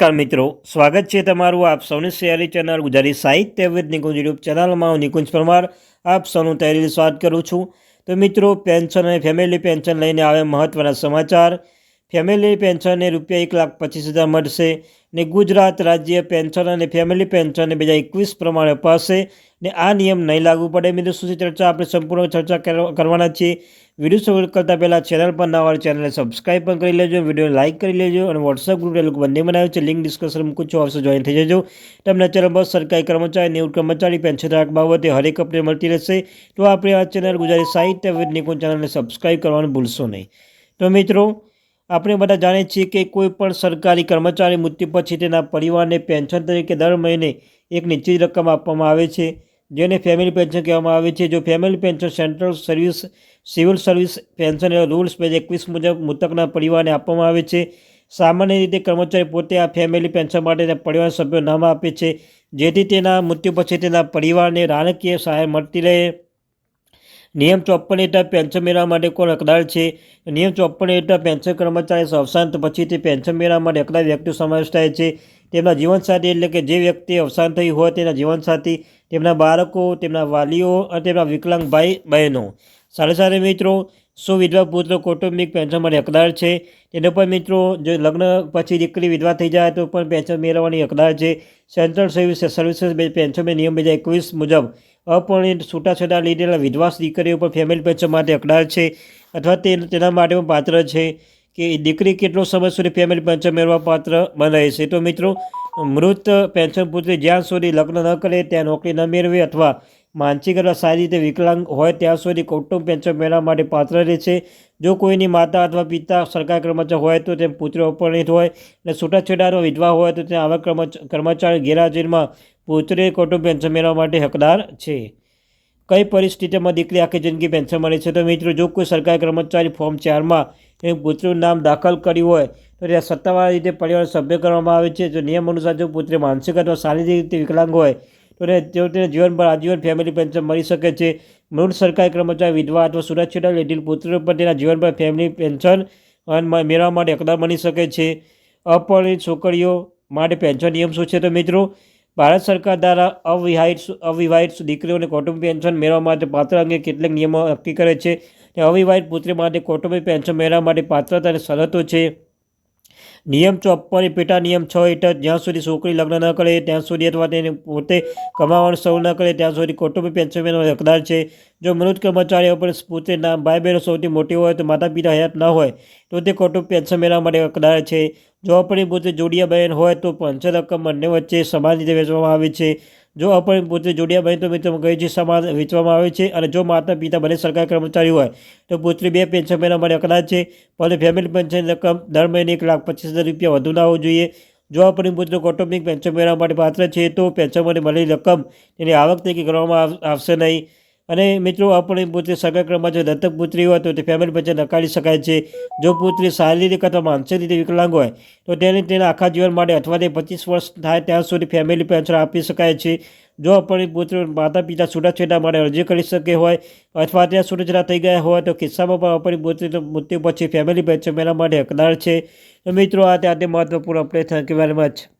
નમસ્કાર મિત્રો. સ્વાગત છે તમારું આપ સૌની શેરી ચેનલ ગુજરાતી સાહિત્ય વિદ નિકુંજ યુટ્યુબ ચેનલમાં હું નિકુંજ પરમાર આપ સૌનું તહેરીથી સ્વાગત કરું છું. તો મિત્રો, પેન્શન અને ફેમિલી પેન્શન લઈને આવે મહત્ત્વના સમાચાર. ફેમિલી પેન્શનને રૂપિયા એક લાખ પચીસ હજાર મળશે ને ગુજરાત રાજ્ય પેન્શન અને ફેમિલી પેન્શન બે હજાર એકવીસ પ્રમાણે અપાશે ને આ નિયમ નહીં લાગુ પડે. મિત્રો, શું ચર્ચા? આપણે સંપૂર્ણ ચર્ચા કર- કરવાના છીએ. વીડિયો શરૂ કરતાં પહેલાં ચેનલ પર નવા હોય ચેનલને સબસ્ક્રાઈબ પણ કરી લેજો વીડિયો લાઇક કરી લેજો અને વોટ્સઅપ ગ્રુપ એ લોકો બંને બનાવ્યું છે. લિંક ડિસ્કશન મૂકું છું, આવશે જોઈન થઈ જજો. તમને ચેનલ પર સરકારી કર્મચારી નિવૃત્ત કર્મચારી પેન્શન રાખ બાબતે હરેક અપડેટ મળતી રહેશે. તો આપણે આ ચેનલ ગુજરાતી સાહિત્ય નિકુંજ ચેનલને સબસ્ક્રાઈબ કરવાનું ભૂલશો નહીં. તો મિત્રો આપણે બધા જાણીએ છીએ કે કોઈ પણ સરકારી કર્મચારી મૃત્યુ પછી તેના પરિવારને પેન્શન તરીકે દર મહિને એક નિશ્ચિત રકમ આપવામાં આવે છે, જેને ફેમિલી પેન્શન કહેવામાં આવે છે. જો family pension central service, civil service pension rules બે એકવીસ મુજબ મૃતકના પરિવારને આપવામાં આવે છે. સામાન્ય રીતે કર્મચારી પોતે આ ફેમિલી પેન્શન માટે પરિવાર સભ્યો નામ આપે છે, જેથી તેના મૃત્યુ પછી તેના પરિવારને નાણાકીય સહાય મળતી રહે. નિયમ ચોપ્પન હેઠળ પેન્શન મેળવવા માટે કોણ હકદાર છે? નિયમ ચોપ્પન હેઠળ પેન્શન કર્મચારી અવસાન પછી તે પેન્શન મેળવવા માટે હકદાર વ્યક્તિ સમાવેશ થાય છે. તેમના જીવનસાથી એટલે કે જે વ્યક્તિ અવસાન થયું હોય તેના જીવનસાથી, તેમના બાળકો, તેમના વાલીઓ અને તેમના વિકલાંગ ભાઈ બહેનો સાથે સાથે મિત્રો સો વિધવા પુત્ર કૌટુંબિક પેન્શન માટે હકદાર છે? તેને પણ મિત્રો, જો લગ્ન પછી દીકરી વિધવા થઈ જાય તો પણ પેન્શન મેળવવાની હકદાર છે. સેન્ટ્રલ સર્વિસ સર્વિસીસ પેન્શન નિયમ બે હજાર એકવીસ મુજબ અપરિણિત છૂટાછેડા લીધેલા વિધવા દીકરીઓ પણ ફેમિલી પેન્શન માટે હકદાર છે અથવા તે તેના માટે પણ પાત્ર છે કે દીકરી કેટલો સમય સુધી ફેમિલી પેન્શન મેળવવા પાત્ર બને છે. તો મિત્રો, મૃત પેન્શન પુત્રી જ્યાં સુધી લગ્ન ન કરે, ત્યાં નોકરી ન મેળવે અથવા માનસિક અથવા સારી રીતે વિકલાંગ હોય ત્યાં સુધી કૌટુંબ પેન્શન મેળવવા માટે પાત્ર રહે છે. જો કોઈની માતા અથવા પિતા સરકાર કર્મચારી હોય તો તેમ પુત્ર અપરિણિત હોય અને છૂટાછેડાનો વિધવા હોય તો ત્યાં આવા કર્મચારી ગેરહાજરીમાં પુત્રે કૌટુંબ પેન્શન મેળવવા માટે હકદાર છે. કઈ પરિસ્થિતિમાં દીકરી આખી જિંદગી પેન્શન મળે છે? તો મિત્રો, જો કોઈ સરકારી કર્મચારી ફોર્મ ચારમાં એ પુત્રનું નામ દાખલ કર્યું હોય, તો ત્યાં સત્તાવાર રીતે પરિવાર સભ્ય કરવામાં આવે છે. જો નિયમ અનુસાર જો પુત્રે માનસિક અથવા શારીરિક રીતે વિકલાંગ હોય તો તેને તેઓ તેને જીવનભર આજીવન ફેમિલી પેન્શન મળી શકે છે. મૃત સરકારી કર્મચારી, વિધવા અથવા સુરક્ષિત લીધેલ પુત્ર પર તેના જીવનભર ફેમિલી પેન્શન અને મેળવવા માટે હકદાર બની શકે છે. અપરિણિત છોકરીઓ માટે પેન્શન નિયમ શું છે તો મિત્રો? ભારત સરકાર દ્વારા અવિવાહિત અવિવાહિત દીકરીઓને કૌટુંબિક પેન્શન મેળવવા માટે પાત્ર અંગે કેટલાક નિયમો નક્કી કરે છે. અને અવિવાહિત પુત્રી માટે કૌટુંબિક પેન્શન મેળવવા માટે પાત્રતા અને શરતો છે. નિયમ ચોપ્પન પેટા નિયમ છ હેઠળ, જ્યાં સુધી છોકરી લગ્ન ન કરે ત્યાં સુધી અથવા તેને પોતે કમાવાનું શરૂ ન કરે ત્યાં સુધી કૌટુંબિક પેન્શન હકદાર છે. જો મૃત કર્મચારીઓ પર પોતેના ભાઈ બહેનો સૌથી મોટી હોય તો માતા પિતા હયાત ન હોય તો તે કૌટુંબિક પેન્શન મેળવવા માટે હકદાર છે. જો આપણી પોતે જોડિયા બહેન હોય તો પંચ રકમ બંને વચ્ચે સમાન રીતે વેચવામાં આવે છે. જો આપણી પોતે જોડિયા બહેન તો મિત્રો કહ્યું છે સમાન વેચવામાં આવે છે અને જો માતા પિતા બંને સરકારી કર્મચારી હોય તો પુત્રી બે પેન્શન મહિના માટે હકદાર છે. પણ ફેમિલી પેન્શન રકમ દર મહિને એક લાખ પચીસ હજાર રૂપિયા વધુ ના હોવું જોઈએ. જો આપણી પુત્ર કૌટુંબિક પેન્શન મેળવવા માટે પાત્ર છે તો પેન્શન માટે મળેલી રકમ તેની આવક તરીકે કરવામાં આવ- આવશે નહીં. અને મિત્રો, આપણી સગા ક્રમમાં જો દત્તક પુત્રી હોય તો તે ફેમિલી પેન્શન નકારી શકાય છે. જો પુત્રી શારીરિક અથવા માનસિક રીતે વિકલાંગ હોય, તો તેને તેના આખા જીવન માટે અથવા તે પચીસ વર્ષ થાય ત્યાં સુધી ફેમિલી પેન્શન આપી શકાય છે. જો આપણી પુત્ર માતા પિતા છૂટાછેડા માટે અરજી કરી શકે હોય અથવા ત્યાં છૂટાછેડા થઈ ગયા હોય, તો કિસ્સામાં પણ આપણી પુત્રી મૃત્યુ પછી ફેમિલી પેન્શન મેળવવા માટે હકદાર છે. તો મિત્રો, આ તે મહત્વપૂર્ણ update thank you very much